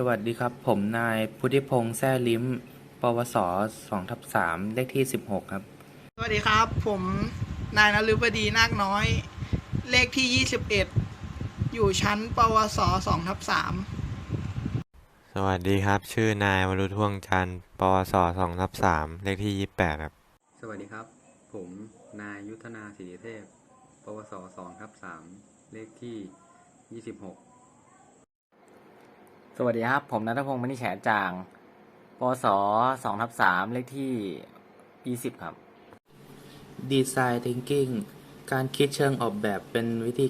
สวัสดีครับ ผมนายพุทธิพงษ์แซ่ลิ้ม ปวส2ทับ3เลขที่ 16 ครับ สวัสดีครับ ผมนายนฤบดีนาคน้อย เลขที่ 21 อยู่ชั้น ปวส2ทับ3สวัสดีครับ ชื่อนายวรุท่วงจันทร์ ปวสสองทับสามเลขที่ยี่แปดครับ สวัสดีครับ ผมนายยุทธนาศิริเทพ ปวสสองทับสามเลขที่ยี่ สวัสดีครับ ผมนัทพงศ์มณีแฉจาง ปศสองทับสามเลขที่ยี่สิบครับ Design Thinking การคิดเชิงออกแบบเป็นวิธี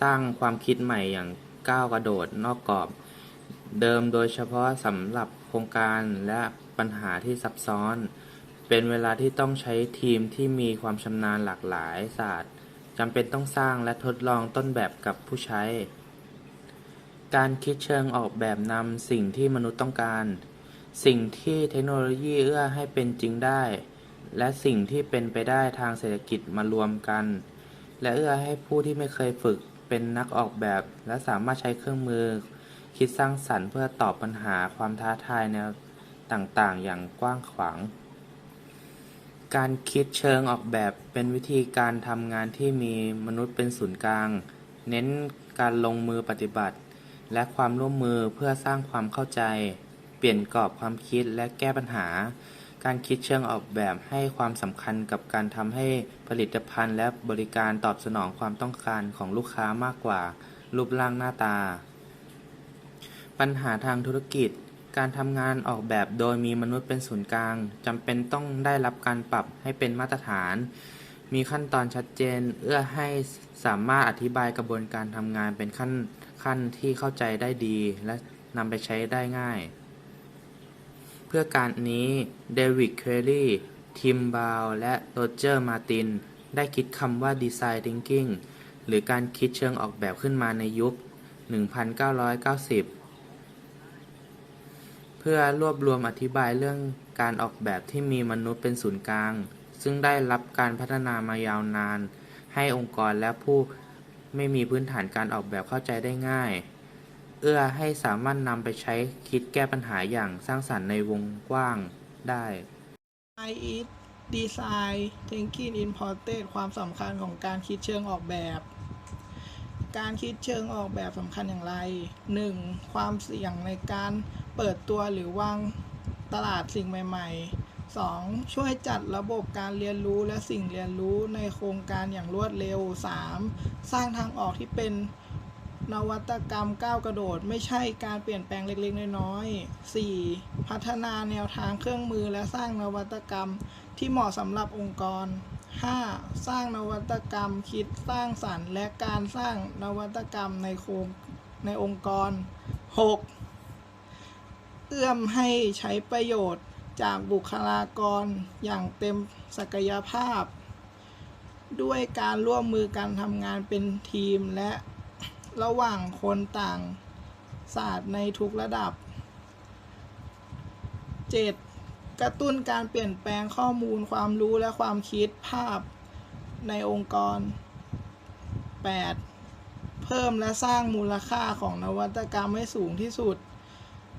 สร้างความคิดใหม่อย่างก้าวกระโดดนอกกรอบ เดิมโดยเฉพาะสำหรับโครงการและปัญหาที่ซับซ้อน เป็นเวลาที่ต้องใช้ทีมที่มีความชำนาญหลากหลายศาสตร์จำเป็นต้องสร้างและทดลองต้นแบบกับผู้ใช้ การคิดเชิงออกแบบนำสิ่งที่มนุษย์ต้องการ สิ่งที่เทคโนโลยีเอื้อให้เป็นจริงได้ และสิ่งที่เป็นไปได้ทางเศรษฐกิจมารวมกัน และเอื้อให้ผู้ที่ไม่เคยฝึกเป็นนักออกแบบ และสามารถใช้เครื่องมือ คิดสร้างสรรค์เพื่อตอบปัญหาความท้าทายแนวต่างๆ อย่างกว้างขวาง การคิดเชิงออกแบบเป็นวิธีการทำงานที่มีมนุษย์เป็นศูนย์กลาง เน้นการลงมือปฏิบัติ และความร่วมมือเพื่อสร้างความเข้าใจ เปลี่ยนกรอบความคิดและแก้ปัญหา การคิดเชิงออกแบบให้ความสำคัญกับการทำให้ผลิตภัณฑ์และบริการตอบสนองความต้องการของลูกค้ามากกว่า รูปร่างหน้าตา ปัญหาทางธุรกิจ การทำงานออกแบบโดยมีมนุษย์เป็นศูนย์กลางจำเป็นต้องได้รับการปรับให้เป็นมาตรฐาน มีขั้นตอนชัดเจน เอื้อให้สามารถอธิบายกระบวนการทำงานเป็นขั้น ขั้นที่เข้าใจได้ดีและนำไปใช้ได้ง่าย เพื่อการนี้เดวิด เคลลี่ ทิม บาว และโรเจอร์ มาติน ได้คิดคำว่า Design Thinking หรือการคิดเชิงออกแบบขึ้นมาในยุค 1990 เพื่อรวบรวมอธิบายเรื่องการออกแบบที่มีมนุษย์เป็นศูนย์กลาง ซึ่งได้รับการพัฒนามายาวนาน ให้องค์กรและผู้ ไม่มีพื้นฐานการออกแบบเข้าใจได้ง่าย เอื้อให้สามารถนำไปใช้คิดแก้ปัญหาอย่างสร้างสรรค์ในวงกว้างได้ I is design thinking important ความสำคัญของการคิดเชิงออกแบบ การคิดเชิงออกแบบสำคัญอย่างไร 1. ความเสี่ยงในการเปิดตัวหรือวางตลาดสิ่งใหม่ ๆ 2. ช่วยจัดระบบการเรียนรู้และสิ่งเรียนรู้ในโครงการอย่างรวดเร็ว 3. สร้างทางออกที่เป็นนวัตกรรมก้าวกระโดด ไม่ใช่การเปลี่ยนแปลงเล็กๆ น้อยๆ 4. พัฒนาแนวทางเครื่องมือและสร้างนวัตกรรมที่เหมาะสำหรับองค์กร 5. สร้างนวัตกรรมคิดสร้างสรรค์ และการสร้างนวัตกรรมในโครงในองค์กร 6. เอื้อมให้ใช้ประโยชน์ จากบุคลากรอย่างเต็มศักยภาพ ด้วยการร่วมมือการทำงานเป็นทีมและระหว่างคนต่างศาสตร์ในทุกระดับ 7. กระตุ้นการเปลี่ยนแปลงข้อมูลความรู้และความคิดภาพในองค์กร 8. เพิ่มและสร้างมูลค่าของนวัตกรรมให้สูงที่สุด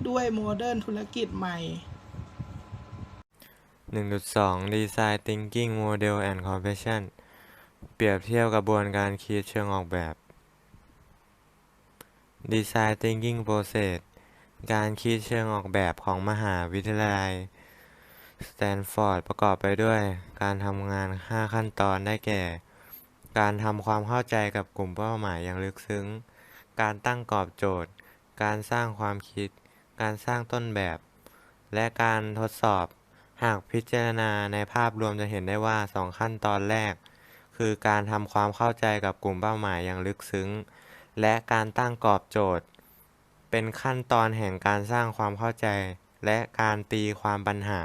ด้วยโมเดิร์นธุรกิจใหม่ 1.2 Design Thinking Model and Compression เปรียบเทียบกระบวนการคิดเชิงออกแบบ Design Thinking Process การคิดเชิงออกแบบของมหาวิทยาลัยสแตนฟอร์ดประกอบไปด้วยการทำงาน 5 ขั้นตอนได้แก่ การทำความเข้าใจกับกลุ่มเป้าหมายอย่างลึกซึ้ง การตั้งกรอบโจทย์ การสร้างความคิด การสร้างต้นแบบ และการทดสอบ หากพิจารณาในภาพรวมจะเห็นได้ว่าสองขั้นตอนแรก คือการทำความเข้าใจกับกลุ่มเป้าหมายอย่างลึกซึ้ง และการตั้งกรอบโจทย์ เป็นขั้นตอนแห่งการสร้างความเข้าใจ และการตีความปัญหา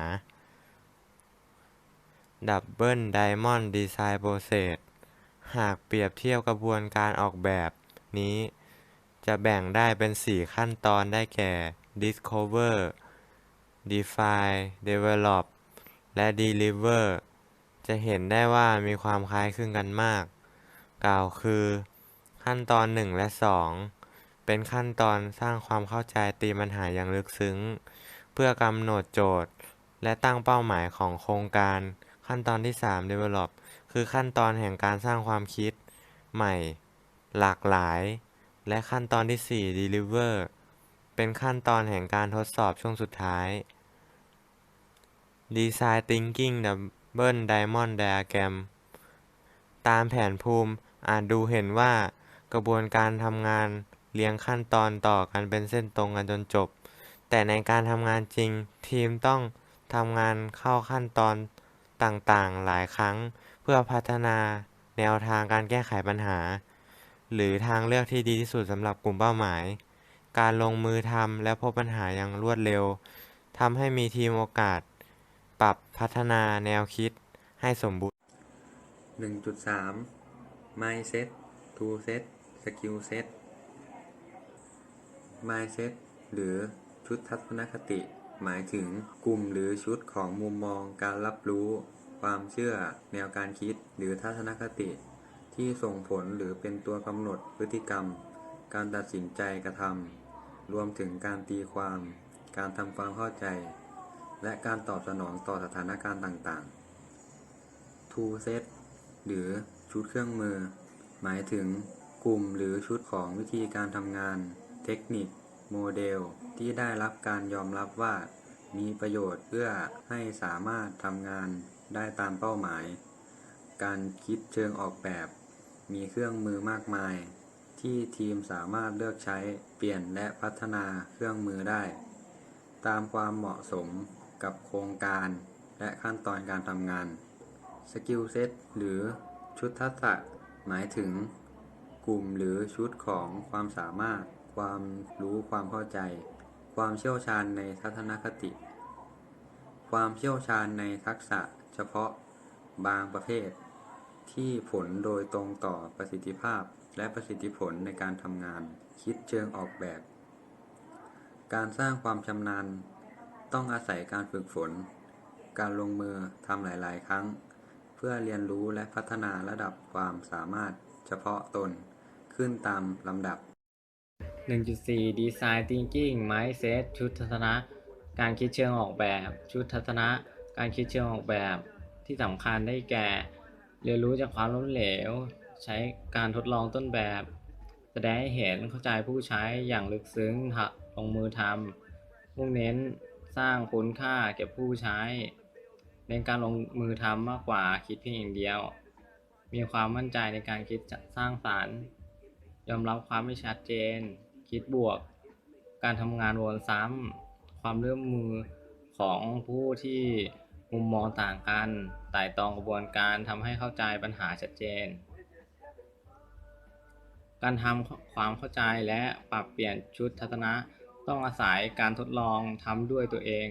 ดับเบิลไดมอนด์ดีไซน์โปรเซสหากเปรียบเทียบกระบวนการออกแบบนี้ จะแบ่งได้เป็น 4 ขั้นตอนได้แก่ Discover Define Develop และ Deliver จะเห็นได้ว่ามีความคล้ายคลึงกันมาก กล่าวคือ ขั้นตอน 1 และ 2 เป็นขั้นตอนสร้างความเข้าใจตีปัญหาอย่างลึกซึ้ง เพื่อกำหนดโจทย์ และตั้งเป้าหมายของโครงการ ขั้นตอนที่ 3 develop คือขั้นตอนแห่งการสร้างความคิด ใหม่ หลากหลาย และขั้นตอนที่ 4 deliver เป็นขั้นตอนแห่งการทดสอบช่วงสุดท้าย Design Thinking Double Diamond Diagram ตามแผนภูมิอาจดูเห็นว่ากระบวนการทำงานเรียงขั้นตอนต่อกันเป็นเส้นตรงกันจนจบ แต่ในการทำงานจริง ทีมต้องทำงานเข้าขั้นตอนต่างๆ หลายครั้ง เพื่อพัฒนาแนวทางการแก้ไขปัญหา หรือทางเลือกที่ดีที่สุดสำหรับกลุ่มเป้าหมาย การลงมือทำและพบปัญหาอย่างรวดเร็วทำให้มีทีมโอกาส ปรับพัฒนาแนวคิดให้สมบูรณ์ 1.3 mindset to set skill set mindset หรือชุดทัศนคติ หมายถึงกลุ่มหรือชุดของมุมมองการรับรู้ ความเชื่อ แนวการคิดหรือทัศนคติ ที่ส่งผลหรือเป็นตัวกำหนดพฤติกรรม การตัดสินใจกระทำ รวมถึงการตีความ การทำความเข้าใจ และการตอบสนองต่อสถานการณ์ต่างๆ tool set หรือชุดเครื่องมือ หมายถึงกลุ่มหรือชุดของวิธีการทำงาน เทคนิค โมเดล ที่ได้รับการยอมรับว่า มีประโยชน์เพื่อให้สามารถทำงานได้ตามเป้าหมาย การคิดเชิงออกแบบ มีเครื่องมือมากมาย ที่ทีมสามารถเลือกใช้เปลี่ยนและพัฒนาเครื่องมือได้ ตามความเหมาะสมกับโครงการและขั้นตอนการทำงาน สกิลเซ็ตหรือชุดทักษะหมายถึง กลุ่มหรือชุดของความสามารถ ความรู้ความเข้าใจ ความเชี่ยวชาญในทัศนคติ ความเชี่ยวชาญในทักษะเฉพาะบางประเภท ที่ผลโดยตรงต่อประสิทธิภาพ และประสิทธิผลในการทำงาน คิดเชิงออกแบบ การสร้างความชำนาญ ต้องอาศัยการฝึกฝน การลงมือทำหลาย ๆ ครั้ง เพื่อเรียนรู้และพัฒนาระดับความสามารถเฉพาะตนขึ้นตามลำดับ 1.4 Design Thinking Mindset ชุดทัศนะ การคิดเชิงออกแบบ ชุดทัศนะ การคิดเชิงออกแบบที่สำคัญได้แก่ เรียนรู้จากความล้มเหลว ใช้การทดลองต้นแบบ แสดงให้เห็นเข้าใจผู้ใช้อย่างลึกซึ้งลงมือทำมุ่งเน้นสร้างคุณค่าแก่ผู้ใช้ เน้นการลงมือทำมากกว่าคิดเพียงอย่างเดียว มีความมั่นใจในการคิดสร้างสรรค์ ยอมรับความไม่ชัดเจน คิดบวก การทำงานวนซ้ำความร่มมือของผู้ที่มุมมองต่างกันไต่ตองกระบวนการทำให้เข้าใจปัญหาชัดเจน การทำความเข้าใจและปรับเปลี่ยนชุดทัศนะ ต้องอาศัยการทดลองทำด้วยตัวเอง